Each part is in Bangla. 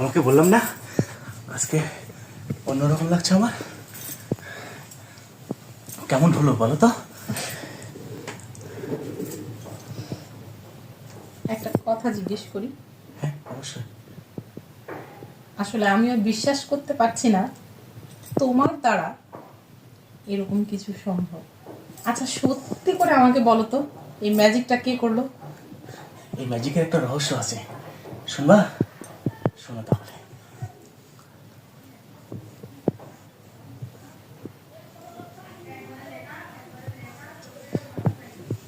তোমাকে বললাম না? আজকে অন্যরকম লাগছে আমার। কেমন হলো বলো তো? একটা কথা জিজ্ঞেস করি। হ্যাঁ অবশ্যই। আসলে আমিও বিশ্বাস করতে পারছি না তোমার দ্বারা এরকম কিছু সম্ভব। আচ্ছা সত্যি করে আমাকে বলো তো এই ম্যাজিকটা কে করল? এই ম্যাজিকের একটা রহস্য আছে। শুনবা? শোনো তাহলে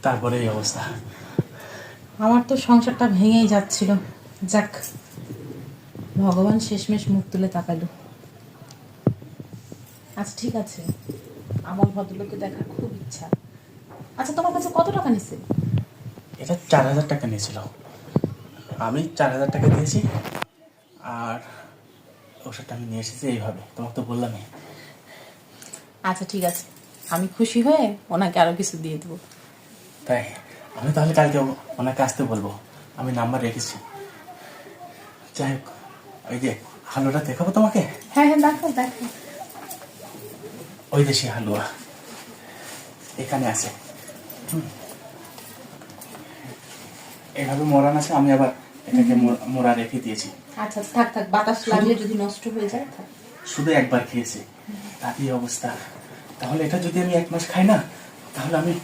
তারপরে এই অবস্থা। আমার তো সংসারটা ভেঙেই যাচ্ছিল। যাক ভগবান শেষমেশ মুখ তুলে তাকালো। আচ্ছা ঠিক আছে। আমার ভদ্রলোককে দেখার খুব ইচ্ছা। আচ্ছা তোমার কাছে কত টাকা নিছে? এটা চার হাজার টাকা নিয়েছিল। আমি চার হাজার টাকা দিয়েছি। আর ওষুধটা আমি নিয়ে এসেছি এইভাবে। তোমাকে তো বললামই। আচ্ছা ঠিক আছে। আমি খুশি হয়ে ওনাকে আরও কিছু দিয়ে দেবো। তাই? আমি তাহলে কালকে ওনাকে আসতে বলব। আমি নাম্বার রেখেছি। যাই হোক ওই যে হালুয়াটা দেখাবো তোমাকে? হ্যাঁ হ্যাঁ দেখো দেখো। ওই দেশি হালুয়া। এখানে আছে। হুম। এইভাবে মরান আছে আমি আবার এটাকে মোড়া- রেখে দিয়েছি। আচ্ছা থাক থাক বাতাস লাগলে যদি নষ্ট হয়ে যায় শুধু একবার খেয়েছি। তাতেই অবস্থা। তাহলে এটা যদি আমি এক মাস খাই না তাহলে আমি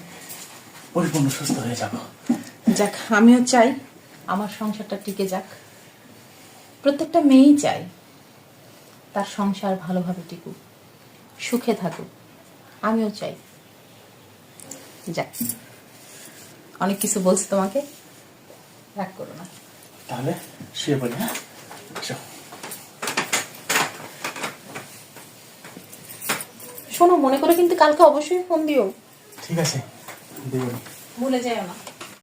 পরিপূর্ণ সুস্থ হয়ে যাব। যাক আমিও চাই আমার সংসারটা টিকে যাক। প্রত্যেকটা মেয়েই চাই তার সংসার ভালোভাবে টিকুক সুখে থাকুক। আমিও চাই। যাক অনেক কিছু বলছি তোমাকে রাগ করো না। তাহলে শুয়ে পড়ি হ্যাঁ। শোনো মনে করে কিন্তু কালকে অবশ্যই ফোন দিও। ঠিক আছে দেবো ভুলে যাও না।